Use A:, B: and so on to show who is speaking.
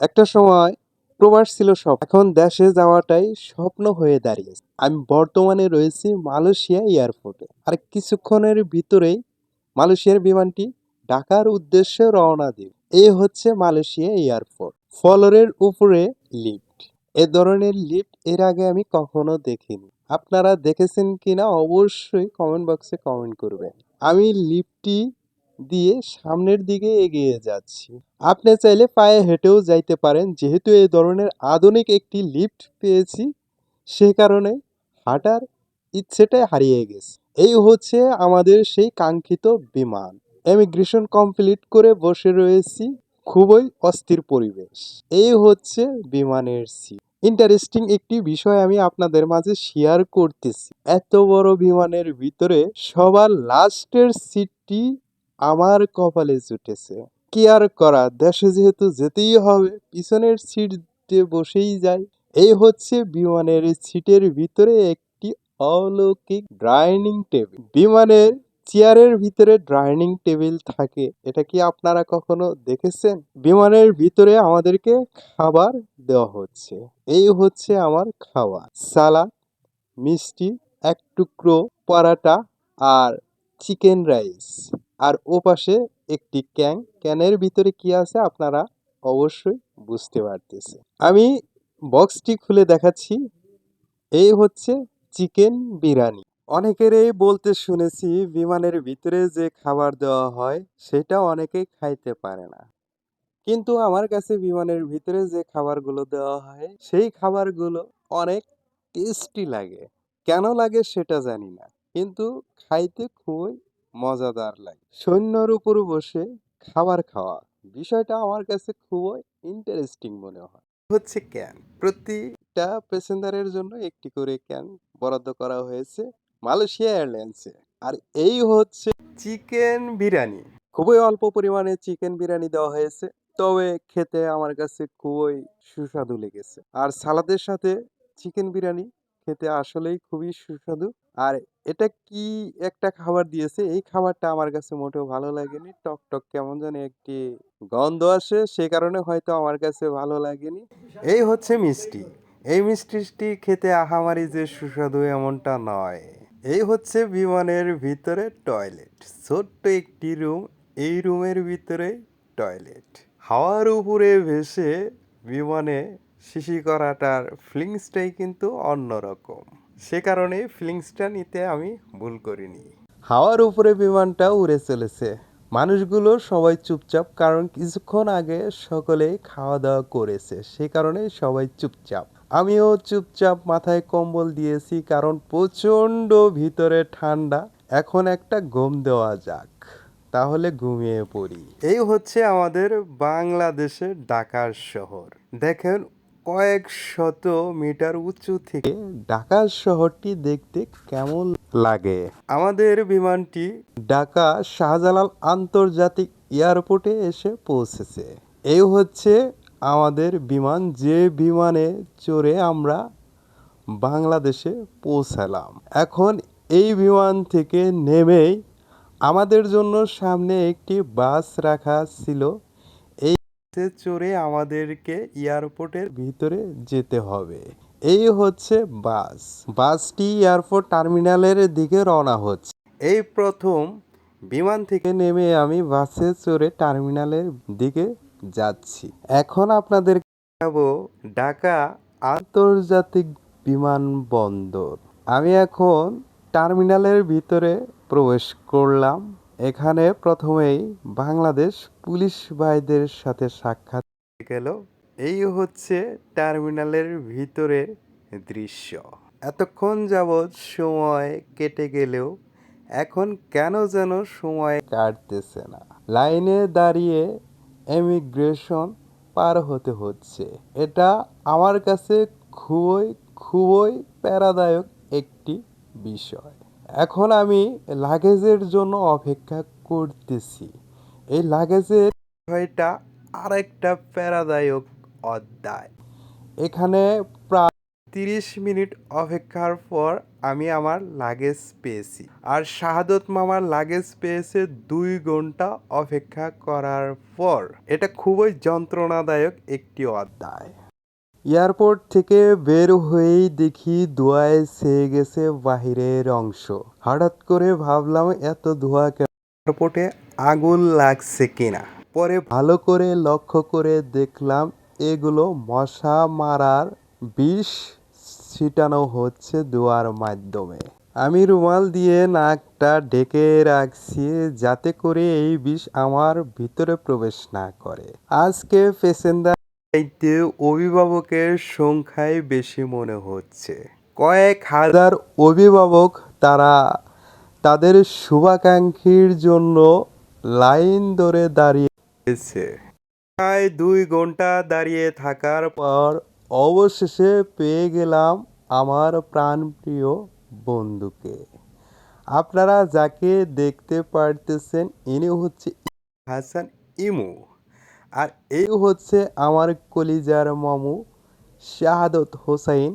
A: একটা সময় প্রবাস ছিল সব। এখন দেশে যাওয়াটাই স্বপ্ন হয়ে দাঁড়িয়েছে। আমি বর্তমানে রয়েছি মালয়েশিয়া এয়ারপোর্টে। আর কিছুক্ষণের ভিতরেই মালয়েশিয়ার বিমানটি ঢাকার উদ্দেশ্যে রওনা দিবে। এই হচ্ছে মালয়েশিয়া এয়ারপোর্ট। ফলোরের উপরে লিফট। এ ধরনের লিফট এর আগে আমি কখনো দেখিনি। আপনারা দেখেছেন কিনা অবশ্যই কমেন্ট বক্সে কমেন্ট করবেন। আমি লিফটটি দিয়ে সামনের দিকে এগিয়ে যাচ্ছি। আপনি চাইলে পায়ে হেঁটেও যাইতে পারেন। যেহেতু এই ধরনের আধুনিক একটি লিফট পেয়েছি, সে কারণে হাঁটার ইচ্ছেটাই হারিয়ে গেছে। এই হচ্ছে আমাদের সেই কাঙ্ক্ষিত বিমান। এমিগ্রেশন কমপ্লিট করে বসে রয়েছি। খুবই অস্থির পরিবেশ। এই হচ্ছে বিমানের সিট ইন্টারেস্টিং একটি বিষয় আমি আপনাদের মাঝে শেয়ার করতেছি। এত বড় বিমানের ভিতরে সবার লাস্টের সিটটি আমার কপালে জুটেছে। কি আর করা, দেশে যেহেতু যেতেই হবে, পিছনের সিটে বসেই যায় এই হচ্ছে বিমানের সিটের ভিতরে একটি অলৌকিক ডাইনিং টেবিল। বিমানের চেয়ারের ভিতরে ডাইনিং টেবিল থাকে। এটা কি আপনারা কখনো দেখেছেন? বিমানের ভিতরে আমাদেরকে খাবার দেওয়া হচ্ছে। এই হচ্ছে আমার খাবার সালাদ, মিষ্টি, এক টুকরো পরাটা আর চিকেন রাইস। আর ওপাশে একটি ক্যান ক্যানের ভিতরে কি আছে আপনারা অবশ্যই বুঝতে পারতেছে আমি বক্সটি খুলে দেখাচ্ছি। এই হচ্ছে চিকেন বিরিয়ানি। অনেকেরই বলতে শুনেছি, বিমানের ভিতরে যে খাবার দেওয়া হয়, সেটা অনেকেই খাইতে পারে না। কিন্তু আমার কাছে বিমানের ভিতরে যে খাবারগুলো দেওয়া হয়, সেই খাবারগুলো অনেক টেস্টি লাগে। কেন লাগে সেটা জানি না। কিন্তু খাইতে খুবই মজাদার লাগে। সৈন্যর উপর বসে খাবার খাওয়া বিষয়টা আমার কাছে খুবই ইন্টারেস্টিং মনে হয়। হচ্ছে ক্যান প্রতিটা প্যাসেঞ্জারের জন্য একটি করে ক্যান বরাদ্দ করা হয়েছে মালয়েশিয়া এয়ারলাইন্সে আর এই হচ্ছে চিকেন বিরিয়ানি। খুবই অল্প পরিমাণে চিকেন বিরিয়ানি দেওয়া হয়েছে তবে খেতে আমার কাছে খুবই সুস্বাদু লেগেছে। আর সালাদের সাথে চিকেন বিরিয়ানি খেতে আসলেই খুবই সুস্বাদু। আর এটা কি একটা খাবার দিয়েছে? এই খাবারটা আমার কাছে মোটেও ভালো লাগেনি। টক টক কেমন জানি একটি গন্ধ আসে, সে কারণে হয়তো আমার কাছে ভালো লাগেনি। এই হচ্ছে মিষ্টি। এই মিষ্টিটি খেতে আহামারি যে সুস্বাদু এমনটা নয়। এই হচ্ছে বিমানের ভিতরে টয়লেট। ছোট্ট একটি রুম, এই রুমের ভিতরে টয়লেট। হাওয়ার উপরে ভেসে বিমানে শিশি করাটার ফিলিংসটাই কিন্তু অন্যরকম। সে কারণে ফিলিংসটা নিতে আমি ভুল করিনি। হাওয়ার উপরে বিমানটা উড়ে চলেছে। মানুষগুলো সবাই চুপচাপ কারণ কিছুক্ষণ আগে সকলেই খাওয়া দাওয়া করেছে, সে কারণে সবাই চুপচাপ। আমিও চুপচাপ মাথায় কম্বল দিয়েছি কারণ প্রচণ্ড ভিতরে ঠান্ডা। এখন একটা ঘুম দেওয়া যাক, তাহলে ঘুমিয়ে পড়ি। এই হচ্ছে আমাদের বাংলাদেশের ঢাকার শহর। দেখেন কয়েক শত মিটার উঁচু থেকে ঢাকা শহরটি দেখতে কেমন লাগে? আমাদের বিমানটি ঢাকা শাহজালাল আন্তর্জাতিক এয়ারপোর্টে এসে পৌঁছেছে। এই হচ্ছে আমাদের বিমান। যে বিমানে চড়ে আমরা বাংলাদেশে পৌঁছালাম। এখন এই বিমান থেকে নেমেই আমাদের জন্য সামনে একটি বাস রাখা ছিল। বাসে চড়ে আমাদেরকে এয়ারপোর্টের ভিতরে যেতে হবে। এই হচ্ছে বাস। বাসটি এয়ারপোর্ট টার্মিনালের দিকে রওনা হচ্ছে। এই প্রথম বিমান থেকে নেমে আমি বাসে চড়ে টার্মিনালের দিকে যাচ্ছি। এখন আপনাদের যাব ঢাকা আন্তর্জাতিক বিমানবন্দর। আমি এখন টার্মিনালের ভিতরে প্রবেশ করলাম। এখানে প্রথমেই বাংলাদেশ পুলিশ ভাইদের সাথে সাক্ষাৎ গেল। এই হচ্ছে টার্মিনালের ভিতরের দৃশ্য। এতক্ষণ যাবৎ সময় কেটে গেলেও এখন কেন যেন সময় কাটতেছে না। লাইনে দাঁড়িয়ে এমিগ্রেশন পার হতে হচ্ছে। এটা আমার কাছে খুবই খুবই প্যারাদায়ক একটি বিষয়। এখন আমি লাগেজের জন্য অপেক্ষা করতেছি। এই লাগেজের বিষয়টা আরেকটা প্যারাদায়ক অধ্যায়। এখানে প্রায় তিরিশ মিনিট অপেক্ষার পর আমি আমার লাগেজ পেয়েছি। আর শাহাদত মামার লাগেজ পেয়েছে দুই ঘণ্টা অপেক্ষা করার পর। এটা খুবই যন্ত্রণাদায়ক একটি অধ্যায়। এয়ারপোর্ট থেকে বের হয়েই দেখি ধোঁয়ায় ছেয়ে গেছে বাহিরের অংশ। হঠাৎ করে ভাবলাম, এত ধোঁয়া এয়ারপোর্টে আগুন লাগছে কিনা? পরে ভালো করে লক্ষ্য করে দেখলাম, এগুলো মশা মারার বিষ ছিটানো হচ্ছে ধোঁয়ার মাধ্যমে। আমি রুমাল দিয়ে নাকটা ঢেকে রাখছি যাতে করে এই বিষ আমার ভিতরে প্রবেশ না করে। আজকে পেসেঞ্জার চাইতে অভিভাবকের সংখ্যাই বেশি মনে হচ্ছে। কয়েক হাজার অভিভাবক তারা তাদের শুভাকাঙ্ক্ষীর জন্য লাইন ধরে দাঁড়িয়েছে প্রায় দুই ঘণ্টা দাঁড়িয়ে থাকার পর অবশেষে পেয়ে গেলাম আমার প্রাণপ্রিয় বন্ধুকে। আপনারা যাকে দেখতে পারতেছেন, ইনি হচ্ছে হাসান ইমু। আর এই হচ্ছে আমার কলিজার মামু শাহাদত হোসাইন।